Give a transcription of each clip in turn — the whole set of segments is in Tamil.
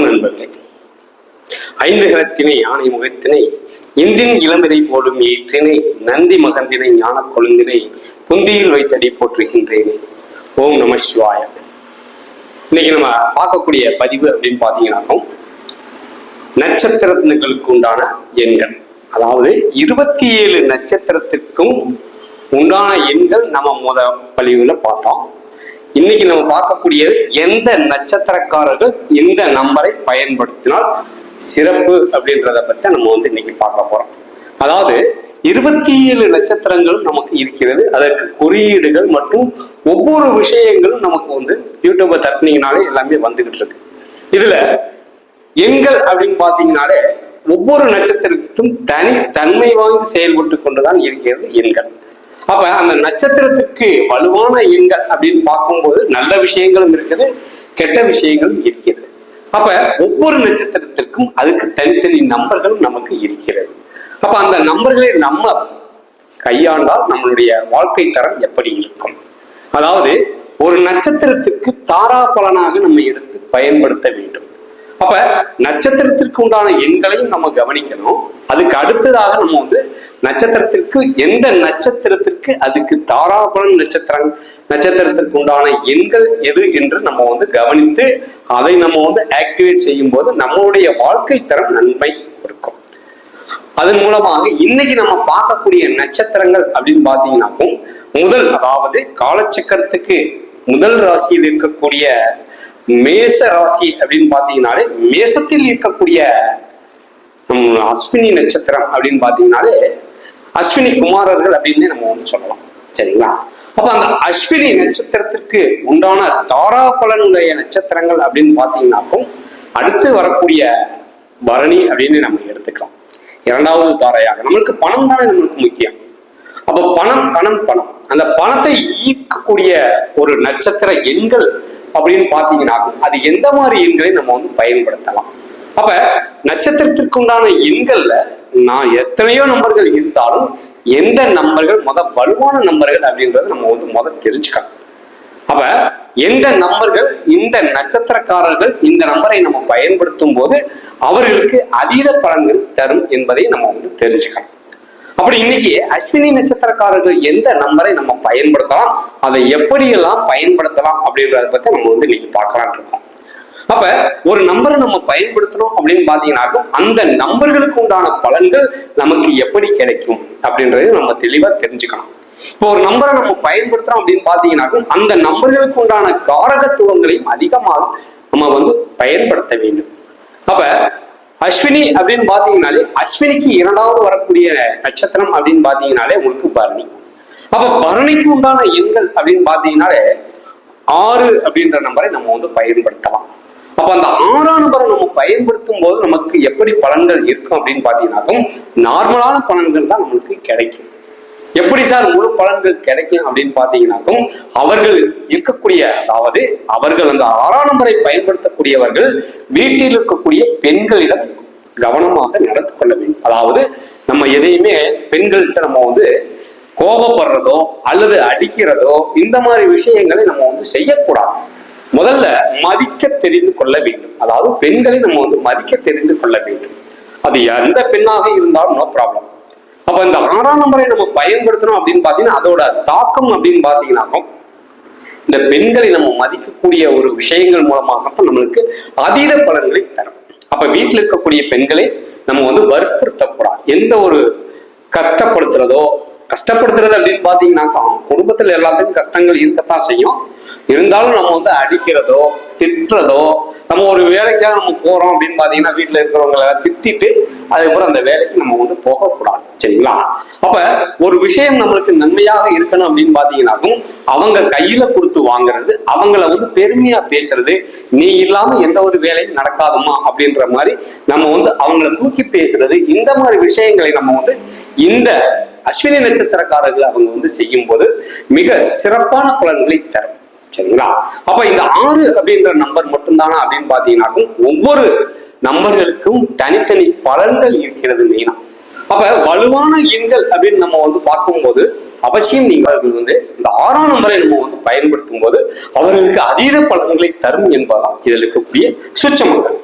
வணக்கம் நண்பர்களே ஐந்து கரத்தினை யானை முகத்தினை இந்தின் இளந்திரை போலும் ஏற்றினை நந்தி மகந்தினை ஞான கொழுந்தினை புந்தியில் வைத்தடி போற்றுகின்றேன். ஓம் நம சிவாய. இன்னைக்கு நம்ம பார்க்கக்கூடிய பதிவு அப்படின்னு பார்த்தீங்கன்னா நட்சத்திரங்களுக்கு உண்டான எண்கள். அதாவது இருபத்தி ஏழு நட்சத்திரத்துக்கும் உண்டான எண்கள் நம்ம முத பதிவுல பார்த்தோம். இன்னைக்கு நம்ம பார்க்கக்கூடியது எந்த நட்சத்திரக்காரர்கள் இந்த நம்பரை பயன்படுத்தினால் சிறப்பு அப்படின்றத பத்தி நம்ம வந்து இன்னைக்கு பார்க்க போறோம். அதாவது இருபத்தி ஏழு நட்சத்திரங்களும் நமக்கு இருக்கிறது. அதற்கு குறியீடுகள் மற்றும் ஒவ்வொரு விஷயங்களும் நமக்கு வந்து யூடியூப்பை தட்டினீங்கனாலே எல்லாமே வந்துகிட்டு இருக்கு. இதுல எண்கள் அப்படின்னு பாத்தீங்கன்னாலே ஒவ்வொரு நட்சத்திரத்தும் தனி தன்மை வாய்ந்து செயல்பட்டு கொண்டுதான் இருக்கிறது எண்கள். அப்ப அந்த நட்சத்திரத்துக்கு வலுவான எண்கள் அப்படின்னு பார்க்கும்போது நல்ல விஷயங்களும் இருக்குது கெட்ட விஷயங்களும் இருக்கிறது. அப்ப ஒவ்வொரு நட்சத்திரத்திற்கும் அதுக்கு தனித்தனி நம்பர்களும் நமக்கு இருக்கிறது. அப்ப அந்த நம்பர்களை நம்ம கையாண்டால் நம்மளுடைய வாழ்க்கை தரம் எப்படி இருக்கும்? அதாவது ஒரு நட்சத்திரத்துக்கு தாரா பலனாக நம்ம எடுத்து பயன்படுத்த வேண்டும். அப்ப நட்சத்திரத்திற்கு உண்டான எண்களையும் நம்ம கவனிக்கணும். அதுக்கு அடுத்ததாக நம்ம வந்து நட்சத்திரத்திற்கு எந்த நட்சத்திரத்திற்கு அதுக்கு தாராபுரம் நட்சத்திரம் நட்சத்திரத்திற்கு உண்டான எண்கள் எது என்று நம்ம வந்து கவனித்து அதை நம்ம வந்து ஆக்டிவேட் செய்யும் போது நம்மளுடைய வாழ்க்கை தரம் நன்மை இருக்கும். அதன் மூலமாக இன்னைக்கு நம்ம பார்க்கக்கூடிய நட்சத்திரங்கள் அப்படின்னு பார்த்தீங்கன்னாக்கும் முதல் அதாவது காலச்சக்கரத்துக்கு முதல் ராசியில் இருக்கக்கூடிய மேச ராசி அப்படின்னு பார்த்தீங்கன்னாலே மேசத்தில் இருக்கக்கூடிய ஹம், அஸ்வினி நட்சத்திரம் அப்படின்னு பார்த்தீங்கன்னாலே அஸ்வினி குமாரர்கள் அப்படின்னு நம்ம வந்து சொல்லலாம். சரிங்களா? அப்ப அந்த அஸ்வினி நட்சத்திரத்திற்கு உண்டான தாரா பலனுடைய நட்சத்திரங்கள் அப்படின்னு பாத்தீங்கன்னாக்கும் அடுத்து வரக்கூடிய பரணி அப்படின்னு நம்ம எடுத்துக்கலாம். இரண்டாவது தாரையாக. நம்மளுக்கு பணம் தானே நம்மளுக்கு முக்கியம். அப்ப பணம் பணம் பணம். அந்த பணத்தை ஈர்க்கக்கூடிய ஒரு நட்சத்திர எண்கள் அப்படின்னு பாத்தீங்கன்னா அது எந்த மாதிரி எண்களை நம்ம வந்து பயன்படுத்தலாம்? அப்ப நட்சத்திரத்திற்கு உண்டான எண்கள்ல நான் எத்தனையோ நம்பர்கள் இருந்தாலும் எந்த நம்பர்கள் முத வலுவான நம்பர்கள் அப்படின்றத நம்ம வந்து முத தெரிஞ்சுக்கலாம் அப்ப எந்த நம்பர்கள் இந்த நட்சத்திரக்காரர்கள் இந்த நம்பரை நம்ம பயன்படுத்தும் போது அவர்களுக்கு அதீத பலன்கள் தரும் என்பதை நம்ம வந்து தெரிஞ்சுக்கலாம் அப்படி இன்னைக்கு அஸ்வினி நட்சத்திரக்காரர்கள் எந்த நம்பரை நம்ம பயன்படுத்தலாம் அதை எப்படியெல்லாம் பயன்படுத்தலாம் அப்படின்றத பத்தி நம்ம வந்து இன்னைக்கு பார்க்கலாம் இருக்கோம். அப்ப ஒரு நம்பரை நம்ம பயன்படுத்தணும் அப்படின்னு பாத்தீங்கன்னாக்கும் அந்த நம்பர்களுக்கு உண்டான பலன்கள் நமக்கு எப்படி கிடைக்கும் அப்படின்றது நம்ம தெளிவா தெரிஞ்சுக்கணும். இப்போ ஒரு நம்பரை நம்ம பயன்படுத்துறோம் அப்படின்னு பாத்தீங்கன்னாக்கும் அந்த நம்பர்களுக்கு உண்டான காரகத்துவங்களையும் அதிகமாக நம்ம வந்து பயன்படுத்த வேண்டும். அப்ப அஸ்வினி அப்படின்னு பாத்தீங்கன்னாலே அஸ்வினிக்கு இரண்டாவது வரக்கூடிய நட்சத்திரம் அப்படின்னு பாத்தீங்கன்னாலே உங்களுக்கு பரணி. அப்ப பரணிக்கு உண்டான எண்கள் அப்படின்னு பாத்தீங்கன்னாலே ஆறு அப்படின்ற நம்பரை நம்ம வந்து பயன்படுத்தலாம். அப்ப அந்த ஆறாம் நம்பரை நம்ம பயன்படுத்தும் போது நமக்கு எப்படி பலன்கள் இருக்கும் அப்படின்னு பாத்தீங்கன்னாக்கும் நார்மலான பலன்கள் தான் நமக்கு கிடைக்கும். எப்படி சார் முழு பலன்கள் கிடைக்கும் அப்படின்னு பாத்தீங்கன்னாக்கும் அவர்கள் இருக்கக்கூடிய அதாவது அவர்கள் அந்த ஆறாம் நம்பரை பயன்படுத்தக்கூடியவர்கள் வீட்டில் இருக்கக்கூடிய பெண்களிடம் கவனமாக நடந்து கொள்ள வேண்டும். அதாவது நம்ம எதையுமே பெண்கள்கிட்ட நம்ம வந்து கோபப்படுறதோ அல்லது அடிக்கிறதோ இந்த மாதிரி விஷயங்களை நம்ம வந்து செய்யக்கூடாது. முதல்ல மதிக்க தெரிந்து கொள்ள வேண்டும். அதாவது பெண்களை நம்ம வந்து மதிக்க தெரிந்து கொள்ள வேண்டும். அது எந்த பெண்ணாக இருந்தாலும் நோ ப்ராப்ளம் அப்ப இந்த ஆறாம் நம்பரை நம்ம பயன்படுத்தணும் அப்படின்னு பாத்தீங்கன்னா அதோட தாக்கம் அப்படின்னு பாத்தீங்கன்னாக்கும் இந்த பெண்களை நம்ம மதிக்கக்கூடிய ஒரு விஷயங்கள் மூலமாகத்தான் நம்மளுக்கு அதீத பலன்களை தரும். அப்ப வீட்டில் இருக்கக்கூடிய பெண்களை நம்ம வந்து வற்புறுத்தக்கூடாது. எந்த ஒரு கஷ்டப்படுத்துறதோ கஷ்டப்படுத்துறது அப்படின்னு பாத்தீங்கன்னாக்கா குடும்பத்துல எல்லாத்துக்கும் கஷ்டங்கள் இருக்கத்தான் செய்யும். இருந்தாலும் நம்ம வந்து அடிக்கிறதோ திட்டுறதோ நம்ம ஒரு வேலைக்காக நம்ம போறோம் அப்படின்னு பாத்தீங்கன்னா வீட்டுல இருக்கிறவங்களை திட்டிட்டு அதுக்கப்புறம் அந்த வேலைக்கு நம்ம வந்து போகக்கூடாது சரிங்களா? அப்ப ஒரு விஷயம் நம்மளுக்கு நன்மையாக இருக்கணும் அப்படின்னு பாத்தீங்கன்னாக்கும் அவங்க கையில கொடுத்து வாங்குறது அவங்கள வந்து பெருமையா பேசுறது நீ இல்லாம எந்த ஒரு வேலையும் நடக்காதுமா அப்படின்ற மாதிரி நம்ம வந்து அவங்கள தூக்கி பேசுறது இந்த மாதிரி விஷயங்களை நம்ம வந்து இந்த அஸ்வினி நட்சத்திரக்காரர்கள் அவங்க வந்து செய்யும் போது மிக சிறப்பான பலன்களை தரும். சரிங்களா? அப்ப இந்த ஆறு அப்படின்ற நம்பர் மட்டும்தானா அப்படின்னு பாத்தீங்கன்னாக்கும் ஒவ்வொரு நம்பர்களுக்கும் தனித்தனி பலன்கள் இருக்கிறது மெயினா அப்ப வலுவான எண்கள் அப்படின்னு நம்ம வந்து பார்க்கும்போது அவசியம் நீங்கள் வந்து இந்த ஆறாம் நம்பரை நம்ம வந்து பயன்படுத்தும் போது அவர்களுக்கு அதீத பலன்களை தரும் என்பதால் இதில் இருக்கக்கூடிய சுச்சமங்கள்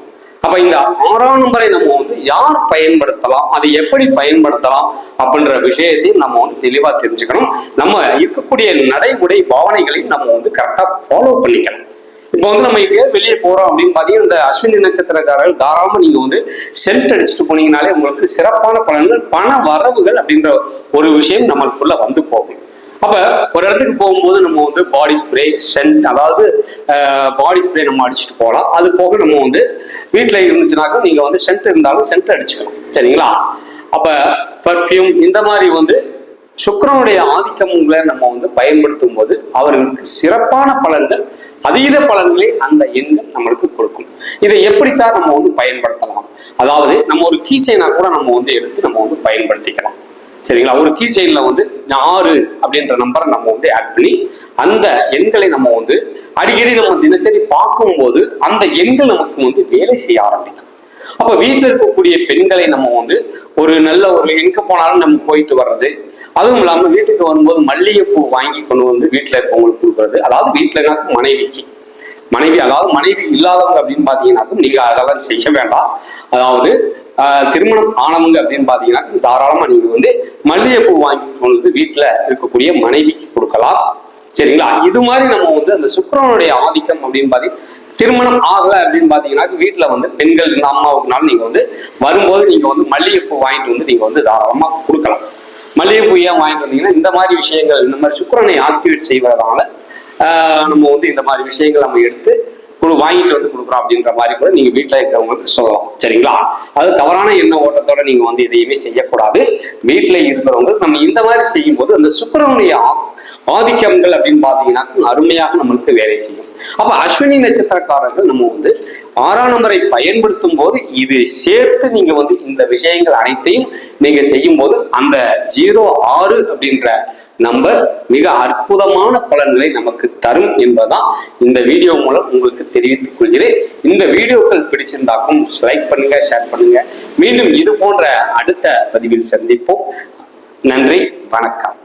அப்ப இந்த ஆறாம் நம்பரை நம்ம வந்து யார் பயன்படுத்தலாம் அதை எப்படி பயன்படுத்தலாம் அப்படின்ற விஷயத்தையும் நம்ம வந்து தெளிவா தெரிஞ்சுக்கணும். நம்ம இருக்கக்கூடிய நடைமுறை பாவனைகளையும் நம்ம வந்து கரெக்டா ஃபாலோ பண்ணிக்கணும். இப்போ வந்து நம்ம எங்கேயாவது வெளியே போறோம் அப்படின்னு பார்த்தீங்கன்னா இந்த அஸ்வினி நட்சத்திரக்காரர்கள் தாராளமாக நீங்க வந்து சென்ட் அடிச்சுட்டு போனீங்கனாலே உங்களுக்கு சிறப்பான பலன்கள் பண வரவுகள் அப்படின்ற ஒரு விஷயம் நம்மளுக்குள்ள வந்து போகும். அப்ப ஒரு இடத்துக்கு போகும்போது நம்ம வந்து பாடி ஸ்ப்ரே சென்ட் அதாவது பாடி ஸ்ப்ரே நம்ம அடிச்சுட்டு போகலாம். அது போக நம்ம வந்து வீட்டில் இருந்துச்சுனாக்கா நீங்க வந்து சென்ட் இருந்தாலும் சென்ட் அடிச்சுக்கலாம். சரிங்களா? அப்ப பர்ஃப்யூம் இந்த மாதிரி வந்து சுக்கிரனுடைய ஆதிக்கங்களை நம்ம வந்து பயன்படுத்தும் போது அவர்களுக்கு சிறப்பான பலன்கள் அதீத பலன்களை அந்த எண்கள் நம்மளுக்கு கொடுக்கும். இதை எப்படி சார் நம்ம வந்து பயன்படுத்தலாம்? அதாவது நம்ம ஒரு கீச்சைனா கூட நம்ம வந்து எடுத்து நம்ம வந்து பயன்படுத்திக்கலாம். சரிங்களா? ஒரு கீ செயின்ல வந்து ஆறு அப்படின்ற நம்பரை நம்ம வந்து ஆட் பண்ணி அந்த எண்களை நம்ம வந்து அடிக்கடி நம்ம தினசரி பார்க்கும்போது அந்த எண்கள் நமக்கு வந்து வேலை செய்ய ஆரம்பிக்கும். அப்ப வீட்டில் இருக்கக்கூடிய பெண்களை நம்ம வந்து ஒரு நல்ல ஒரு எங்க போனாலும் நம்ம போயிட்டு வர்றது அதுவும் இல்லாம வீட்டுக்கு வரும்போது மல்லிகைப்பூ வாங்கி கொண்டு வந்து வீட்டுல இருக்கவங்களுக்கு கொடுக்குறது அதாவது வீட்டுல மனைவிக்கு. மனைவி அதாவது மனைவி இல்லாதவங்க அப்படின்னு பாத்தீங்கன்னாக்கும் நீங்க அதெல்லாம் செய்ய வேண்டாம். அதாவது திருமணம் ஆனவங்க அப்படின்னு பாத்தீங்கன்னா தாராளமா நீங்க வந்து மல்லிகைப்பூ வாங்கி கொண்டு வந்து வீட்டுல இருக்கக்கூடிய மனைவிக்கு கொடுக்கலாம். சரிங்களா? இது மாதிரி நம்ம வந்து அந்த சுக்கரனுடைய ஆதிக்கம் அப்படின்னு பாத்தி திருமணம் ஆகல அப்படின்னு பாத்தீங்கன்னா வீட்டுல வந்து பெண்கள் இந்த அம்மாவுக்குனாலும் நீங்க வந்து வரும்போது நீங்க வந்து மல்லிகைப்பூ வாங்கிட்டு வந்து நீங்க வந்து தாராளமா கொடுக்கலாம். மல்லிகைப்பூ ஏன் வாங்கிட்டு வந்தீங்கன்னா இந்த மாதிரி விஷயங்கள் இந்த மாதிரி சுக்கரனை ஆக்டிவேட் செய்வதனால ஆஹ் நம்ம வந்து இந்த மாதிரி விஷயங்கள் நம்ம எடுத்து குழு வாங்கிட்டு வந்து கொடுக்குறோம் அப்படின்ற மாதிரி கூட நீங்க வீட்டில் இருக்கிறவங்களுக்கு சொல்லலாம். சரிங்களா? அது தவறான எண்ண ஓட்டத்தோட நீங்க வந்து எதையுமே செய்யக்கூடாது. வீட்டில் இருக்கிறவங்களுக்கு நம்ம இந்த மாதிரி செய்யும்போது அந்த சுக்கரனுடைய ஆதிக்கங்கள் அப்படின்னு பார்த்தீங்கன்னா அருமையாக நம்மளுக்கு வேலை செய்யும். அப்ப அஸ்வினி நட்சத்திரக்காரர்கள் நம்ம வந்து ஆறாம் நம்பரை பயன்படுத்தும் போது இது சேர்த்து நீங்க வந்து இந்த விஷயங்கள் அனைத்தையும் நீங்க செய்யும் போது அந்த ஜீரோ ஆறு அப்படின்ற நம்பர் மிக அற்புதமான பலன்களை நமக்கு தரும் என்பதுதான் இந்த வீடியோ மூலம் உங்களுக்கு தெரிவித்துக் கொள்கிறேன். இந்த வீடியோக்கள் பிடிச்சிருந்தாக்கும் லைக் பண்ணுங்க ஷேர் பண்ணுங்க. மீண்டும் இது போன்ற அடுத்த பதிவில் சந்திப்போம். நன்றி வணக்கம்.